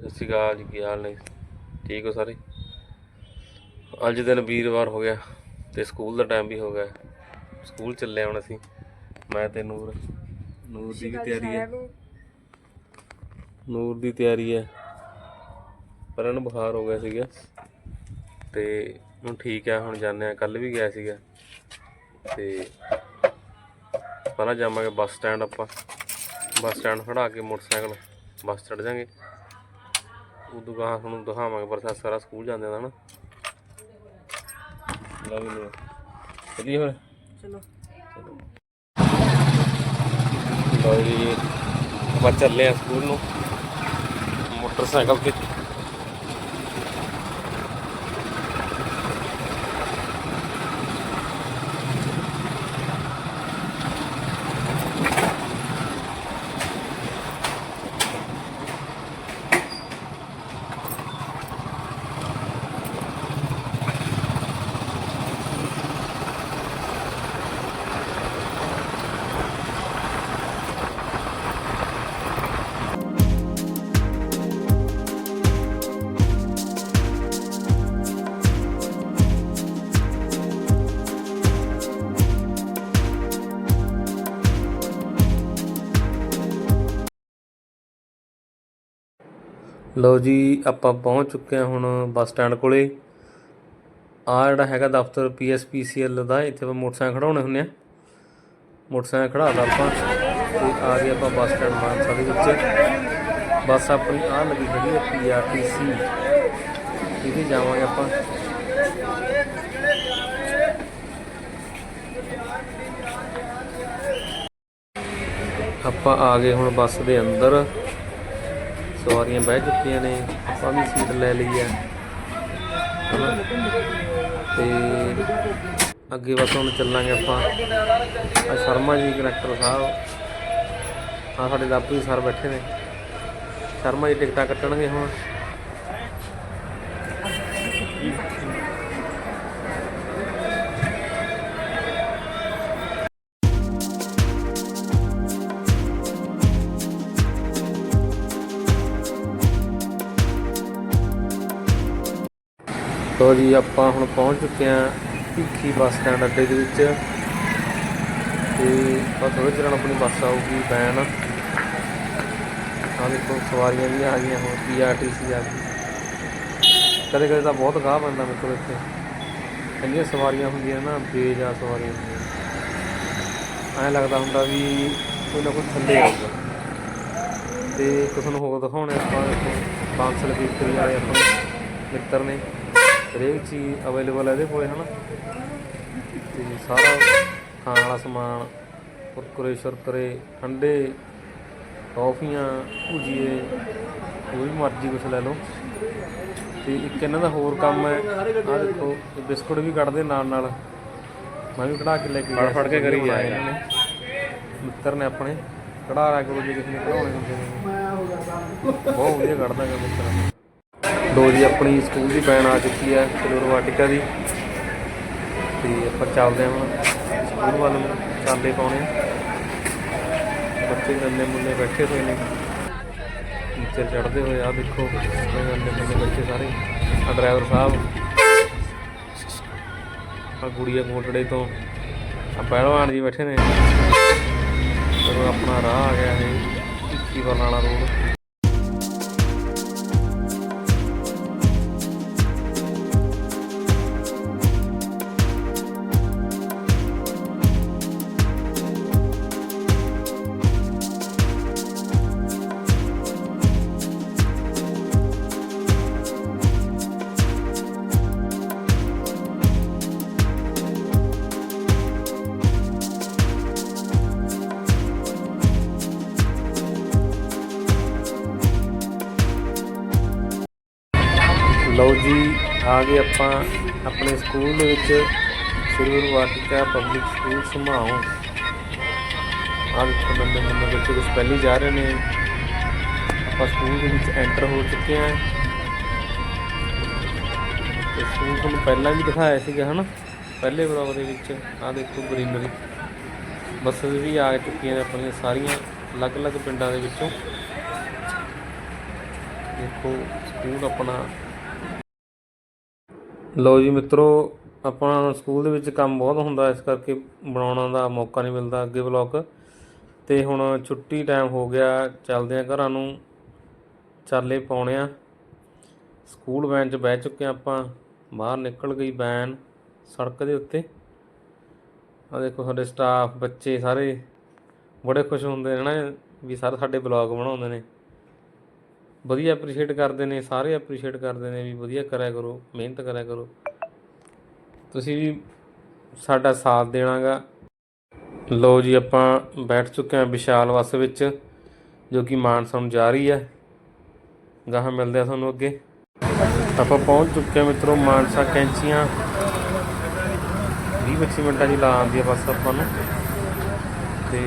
ਸਤਿ ਸ਼੍ਰੀ ਅਕਾਲ ਜੀ ਕੀ ਹਾਲ ਨੇ? ਠੀਕ ਹੋ ਸਾਰੇ? ਅੱਜ ਦਿਨ ਵੀਰਵਾਰ ਹੋ ਗਿਆ ਤੇ ਸਕੂਲ ਦਾ ਟਾਈਮ ਵੀ ਹੋ ਗਿਆ। ਸਕੂਲ ਚੱਲੇ ਹੁਣ ਅਸੀਂ। ਮੈਂ ਤੇ ਨੂਰ ਨੂਰ ਦੀ ਵੀ ਤਿਆਰੀ ਹੈ। ਨੂਰ ਦੀ ਤਿਆਰੀ ਹੈ। ਪਰ ਇਹਨੂੰ ਬੁਖਾਰ ਹੋ ਗਿਆ ਸੀਗਾ ਤੇ ਹੁਣ ਠੀਕ ਹੈ ਹੁਣ ਜਾਂਦੇ ਆ ਕੱਲ ਵੀ ਗਿਆ ਸੀਗਾ ਤੇ ਪਹਿਲਾਂ ਜਾਵਾਂਗੇ ਬੱਸ ਸਟੈਂਡ ਆਪਾਂ। ਬੱਸ ਸਟੈਂਡ ਖੜਾ ਕੇ ਮੋਟਰਸਾਈਕਲ ਬੱਸ ਚੜ ਜਾਾਂਗੇ। ਉਦੋਂ ਗਾਹਾਂ ਤੁਹਾਨੂੰ ਦਿਖਾਵਾਂਗੇ ਪ੍ਰੋਸੈਸ ਸਾਰਾ ਸਕੂਲ ਜਾਂਦੇ ਦਾ ਨਾ। ਲਓ ਵੀ ਲਓ। ਚਲੀਏ ਫਿਰ? ਚਲੋ। ਲਓ ਜੀ ਆਪਾਂ ਚੱਲੇ ਆ ਸਕੂਲ ਨੂੰ। ਮੋਟਰਸਾਈਕਲ ਤੇ। ਲਓ ਜੀ, ਆਪਾਂ ਪਹੁੰਚ ਚੁੱਕੇ ਹਾਂ ਹੁਣ ਬੱਸ ਸਟੈਂਡ ਕੋਲੇ। ਆ ਜਿਹੜਾ ਹੈਗਾ ਦਫ਼ਤਰ ਪੀਐਸਪੀਸੀਐਲ ਦਾ, ਇੱਥੇ ਆਪਾਂ ਮੋਟਰਸਾਈਕਲ ਖੜਾਉਣੇ ਹੁੰਦੇ ਆ ਮੋਟਰਸਾਈਕਲ ਖੜਾਤਾ ਆਪਾਂ, ਤੇ ਆ ਗਏ ਆਪਾਂ ਬੱਸ ਸਟੈਂਡ ਮਾਨਸਾ ਦੇ ਵਿੱਚ। ਬੱਸ ਆਪਣੀ ਆ ਲੱਗੀ ਖੜੀ ਹੈ ਪੀਆਰਟੀਸੀ ਇਹਦੇ ਜਾਵਾਂਗੇ ਆਪਾਂ। ਆਪਾਂ ਆ ਗਏ ਹੁਣ ਬੱਸ ਦੇ ਅੰਦਰ। ਸਵਾਰੀਆਂ ਬਹਿ ਚੁੱਕੀਆਂ ਨੇ, ਆਪਾਂ ਵੀ ਸੀਟ ਲੈ ਲਈ ਹੈ ਹਨਾ? ਤੇ ਅੱਗੇ ਬਸ ਹੁਣ ਚੱਲਾਂਗੇ ਆਪਾਂ। ਆ ਸ਼ਰਮਾ ਜੀ ਕਨੈਕਟਰ ਸਾਹਿਬ। ਆ ਸਾਡੇ ਦਾਪੂ ਸਰ ਬੈਠੇ ਨੇ। ਸ਼ਰਮਾ ਜੀ ਟਿਕਟਾਂ ਕੱਟਣਗੇ ਹੁਣ। ਤੋ ਜੀ, ਆਪਾਂ ਹੁਣ ਪਹੁੰਚ ਚੁੱਕੇ ਹਾਂ ਭਿੱਖੀ ਬੱਸ ਸਟੈਂਡ ਅੱਡੇ ਦੇ ਵਿੱਚ। ਤੇ ਬਸ ਥੋੜੇ ਚਿਰ ਆਪਣੀ ਬੱਸ ਆਊਗੀ ਵੈਨ ਆ ਦੇਖੋ, ਸਵਾਰੀਆਂ ਵੀ ਆ ਗਈਆਂ ਹੁਣ ਪੀਆਰਟੀਸੀ ਆ ਗਈ। ਕਦੇ ਕਦੇ ਤਾਂ ਬਹੁਤ ਗਾਹ ਪੈਂਦਾ ਮੇਰੇ ਕੋਲ ਇੱਥੇ। ਇੰਨੀਆਂ ਸਵਾਰੀਆਂ ਹੁੰਦੀਆਂ ਨਾ ਬੇਜਾ ਸਵਾਰੀਆਂ ਹੁੰਦੀਆਂ। ਐਂ ਲੱਗਦਾ ਹੁੰਦਾ ਵੀ ਕੋਈ ਨਾ ਕੋਈ ਥੱਲੇ ਆਊਗਾ ਤੇ ਇੱਕ ਨੂੰ ਹੋਰ ਦਿਖਾਉਣੇ ਆਪਾਂ, ਦੇਖੋ, ਬਾਂਸਲ ਬੇਕਰੀ ਵਾਲੇ ਆਪਣੇ ਮਿੱਤਰ ਨੇ। ਹਰੇਕ ਚੀਜ਼ ਅਵੇਲੇਬਲ ਹੈ ਇਹਦੇ ਕੋਲੇ ਹਨਾ? ਤੇ ਸਾਰਾ ਖਾਣ ਵਾਲਾ ਸਮਾਨ ਕੁਰਕੁਰੇ ਸ਼ੁਰਕੁਰੇ ਠੰਡੇ ਟੌਫੀਆਂ ਭੁਜੀਏ ਕੋਈ ਵੀ ਮਰਜ਼ੀ ਕੁਛ ਲੈ ਲਓ। ਤੇ ਇੱਕ ਇਹਨਾਂ ਦਾ ਹੋਰ ਕੰਮ ਹੈ ਆਹ ਦੇਖੋ ਇਹ ਬਿਸਕੁਟ ਵੀ ਕੱਢਦੇ ਨਾਲ ਨਾਲ। ਮੈਂ ਵੀ ਕਢਾ ਕੇ ਲੈ ਕੇ ਫੜ ਫੜ ਕੇ ਕਰੀ ਜਾਏ ਇਹਨਾਂ ਨੇ। ਮਿੱਤਰ ਨੇ ਆਪਣੇ ਕਢਾ ਰਿਆ ਕਰੋ ਜੇ ਕਿਸੇ ਨੇ ਕਢਾਉਣੇ ਹੁੰਦੇ ਨੇ। ਬਹੁਤ ਵਧੀਆ ਕੱਢਦਾ ਗਾ ਮਿੱਤਰ। ਦੋ ਜੀ, ਆਪਣੀ ਸਕੂਲ ਦੀ ਵੈਨ ਆ ਚੁੱਕੀ ਹੈ ਕਲੂਰ ਵਾਟਿਕਾ ਦੀ। ਤੇ ਆਪਾਂ ਚੱਲਦੇ ਹਾਂ ਸਕੂਲ ਵੱਲ ਨੂੰ ਚਾਲੇ ਪਾਉਣੇ ਬੱਚੇ ਨੰਨੇ ਮੁੰਨੇ ਬੈਠੇ ਹੋਏ ਨੇ। ਟੀਚਰ ਚੜਦੇ ਹੋਏ ਆ ਦੇਖੋ ਨੰਨੇ ਮੁੰਨੇ ਬੱਚੇ ਸਾਰੇ। ਆ ਡਰਾਈਵਰ ਸਾਹਿਬ। ਆ ਗੁੜੀਆ ਕੋਟੜੇ ਤੋਂ। ਆ ਪਹਿਲਵਾਨ ਜੀ ਬੈਠੇ ਨੇ। ਜਦੋਂ ਆਪਣਾ ਰਾਹ ਆ ਗਿਆ ਇਹ ਇੱਕੀ ਬਰਨਾਲਾ ਰੋਡ। ਆ ਗਏ ਆਪਾਂ ਆਪਣੇ ਸਕੂਲ ਦੇ ਵਿੱਚ ਸ੍ਰੀ ਗੁਰੂ ਵਾਟਿਕਾ ਪਬਲਿਕ ਸਕੂਲ ਸਮਾਉ ਆ ਦੇਖੋ ਨੰਦੇ ਨੰਦੇ ਬੱਚੇ ਕੁਝ ਪਹਿਲੀ ਜਾ ਰਹੇ ਨੇ। ਆਪਾਂ ਸਕੂਲ ਦੇ ਵਿੱਚ ਐਂਟਰ ਹੋ ਚੁੱਕੇ ਹਾਂ। ਤੇ ਸਕੂਲ ਤੁਹਾਨੂੰ ਪਹਿਲਾਂ ਵੀ ਦਿਖਾਇਆ ਸੀਗਾ, ਹਨਾ? ਪਹਿਲੇ ਬਲੌਗ ਦੇ ਵਿੱਚ। ਆ ਦੇਖੋ ਗ੍ਰੀਨਰੀ ਬੱਸਾਂ ਵੀ ਆ ਚੁੱਕੀਆਂ ਨੇ ਆਪਣੀਆਂ ਸਾਰੀਆਂ ਅਲੱਗ-ਅਲੱਗ ਪਿੰਡਾਂ ਦੇ ਵਿੱਚੋਂ। ਦੇਖੋ, ਸਕੂਲ ਆਪਣਾ ਲਓ ਜੀ ਮਿੱਤਰੋ, ਆਪਾਂ ਸਕੂਲ ਦੇ ਵਿੱਚ ਕੰਮ ਬਹੁਤ ਹੁੰਦਾ, ਇਸ ਕਰਕੇ ਬਣਾਉਣ ਦਾ ਮੌਕਾ ਨਹੀਂ ਮਿਲਦਾ ਅੱਗੇ ਵਲੌਗ। ਤੇ ਹੁਣ ਛੁੱਟੀ ਟਾਈਮ ਹੋ ਗਿਆ, ਚੱਲਦੇ ਆ ਘਰਾਂ ਨੂੰ, ਚਾਲੇ ਪਾਉਣੇ ਆ। ਸਕੂਲ ਵੈਨ 'ਚ ਬਹਿ ਚੁੱਕੇ ਹਾਂ ਆਪਾਂ, ਬਾਹਰ ਨਿਕਲ ਗਈ ਵੈਨ ਸੜਕ ਦੇ ਉੱਤੇ। ਆ ਦੇਖੋ ਸਾਡੇ ਸਟਾਫ ਬੱਚੇ ਸਾਰੇ, ਬੜੇ ਖੁਸ਼ ਹੁੰਦੇ ਨੇ ਨਾ ਵੀ ਸਾਰੇ ਸਾਡੇ ਬਲੌਗ ਬਣਾਉਂਦੇ ਨੇ। ਵਧੀਆ ਐਪਰੀਸ਼ੀਏਟ ਕਰਦੇ ਨੇ, ਸਾਰੇ ਐਪਰੀਸ਼ੀਏਟ ਕਰਦੇ ਨੇ ਵੀ ਵਧੀਆ ਕਰਿਆ ਕਰੋ, ਮਿਹਨਤ ਕਰਿਆ ਕਰੋ। ਤੁਸੀਂ ਵੀ ਸਾਡਾ ਸਾਥ ਦੇਣਾਗਾ। ਲੋ ਜੀ, ਆਪਾਂ ਬੈਠ ਚੁੱਕੇ ਹਾਂ ਵਿਸ਼ਾਲ ਬੱਸ ਵਿੱਚ, ਜੋ ਕਿ ਮਾਨਸਾ ਨੂੰ ਜਾ ਰਹੀ ਹੈ। ਗਾਹਾਂ ਮਿਲਦੇ ਆ ਤੁਹਾਨੂੰ ਅੱਗੇ। ਆਪਾਂ ਪਹੁੰਚ ਚੁੱਕੇ ਹਾਂ ਮਿੱਤਰੋ ਮਾਨਸਾ ਕੈਂਚੀਆਂ। 20 25 ਮਿੰਟਾਂ ਦੀ ਲਾ ਆਉਂਦੀ ਹੈ ਬੱਸ ਆਪਾਂ ਨੂੰ। ਤੇ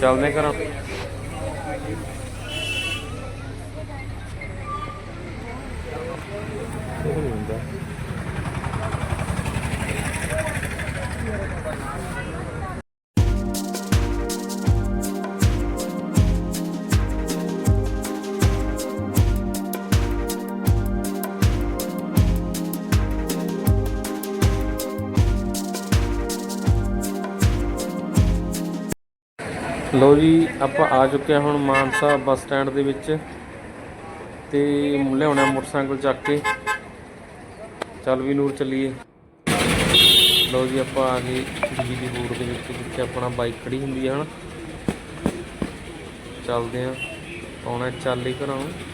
ਚੱਲਦੇ ਕਰਾਂ ਉਹ ਨਹੀਂ ਹੁੰਦਾ। ਲੋ ਜੀ, ਆਪਾਂ ਆ ਚੁੱਕੇ ਹਾਂ ਹੁਣ ਮਾਨਸਾ ਬੱਸ ਸਟੈਂਡ ਦੇ ਵਿੱਚ ਤੇ ਲਿਆਉਣਾ ਮੋਟਰਸਾਈਕਲ ਚੱਕ ਕੇ। ਚੱਲ ਵੀ ਨੂਰ ਚੱਲੀਏ। ਲਓ ਜੀ ਆਪਾਂ ਆ ਗਏ ਬਿਜਲੀ ਬੋਰਡ ਦੇ ਵਿੱਚ, ਜਿੱਥੇ ਆਪਣਾ ਬਾਈਕ ਖੜੀ ਹੁੰਦੀ ਹੈ ਹਨਾ। ਚੱਲਦੇ ਆ। ਆਉਣਾ, ਚੱਲ ਹੀ ਘਰਾਂ।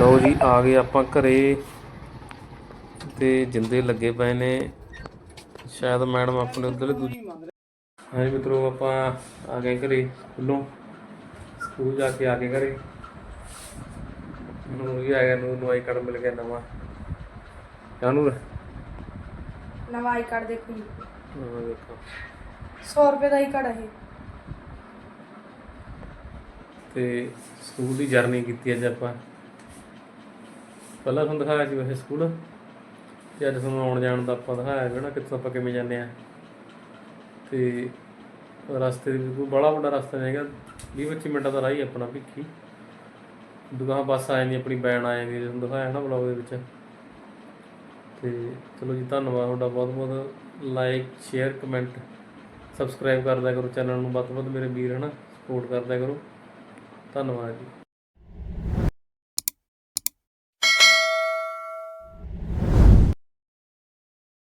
ਲਓ ਜੀ ਆ ਗਏ ਆਪਾਂ ਘਰੇ ਤੇ ਜਿੰਦੇ ਲੱਗੇ ਪਏ ਨੇ। ਸ਼ਾਇਦ ਮੈਡਮ ਆਪਣੇ ਉਧਰ ਦੂਜੀ ਹਾਂਜੀ ਮਿੱਤਰੋ ਆਪਾਂ ਆ ਗਏ ਘਰੇ ਸਕੂਲੋਂ ਸਕੂਲ ਜਾ ਕੇ ਆ ਗਏ ਘਰੇ। ਨੂੰ ਵੀ ਆ ਗਿਆ ਨੂੰ ਨਵਾਈ ਕਾਰਡ ਮਿਲ ਗਿਆ ਨਵਾਂ। ਕਾਨੂੰਨ ਨਵਾਂ ਆਈ ਕਾਰਡ ਦੇਖੋ ਜੀ। ਹਾਂ ਦੇਖੋ। 100 ਰੁਪਏ ਦਾ ਹੀ ਕਾਰਡ ਹੈ ਤੇ ਸਕੂਲ ਦੀ ਜਰਨੀ ਕੀਤੀ ਅੱਜ ਆਪਾਂ। ਪਹਿਲਾਂ ਤੁਹਾਨੂੰ ਦਿਖਾਇਆ ਸੀ ਵੈਸੇ ਸਕੂਲ। ਤੇ ਅੱਜ ਤੁਹਾਨੂੰ ਆਉਣ ਜਾਣ ਦਾ ਆਪਾਂ ਦਿਖਾਇਆ ਵੀ ਨਾ ਕਿੱਥੋਂ ਆਪਾਂ ਕਿਵੇਂ ਜਾਂਦੇ ਆ। ਤੇ ਰਸਤੇ ਦੇ ਕੋਈ ਬੜਾ ਵੱਡਾ ਰਸਤਾ ਨਹੀਂ ਹੈਗਾ 20 25 ਮਿੰਟਾਂ ਦਾ ਰਾਹ ਹੀ ਆਪਣਾ ਭਿੱਖੀ। ਦੁਕਾਨ ਬੱਸ ਆ ਜਾਂਦੀ, ਆਪਣੀ ਬੈਨ ਆ ਜਾਂਦੀ ਜਦੋਂ ਦਿਖਾਇਆ ਨਾ ਬਲੌਗ ਦੇ ਵਿੱਚ। ਤੇ ਚਲੋ ਜੀ, ਧੰਨਵਾਦ ਤੁਹਾਡਾ ਬਹੁਤ ਬਹੁਤ ਲਾਈਕ ਸ਼ੇਅਰ ਕਮੈਂਟ ਸਬਸਕ੍ਰਾਈਬ ਕਰਦਾ ਕਰੋ ਚੈਨਲ ਨੂੰ, ਵੱਧ ਤੋਂ ਵੱਧ ਮੇਰੇ ਵੀਰ ਹਨਾ ਸਪੋਰਟ ਕਰਦਾ ਕਰੋ। ਧੰਨਵਾਦ ਜੀ।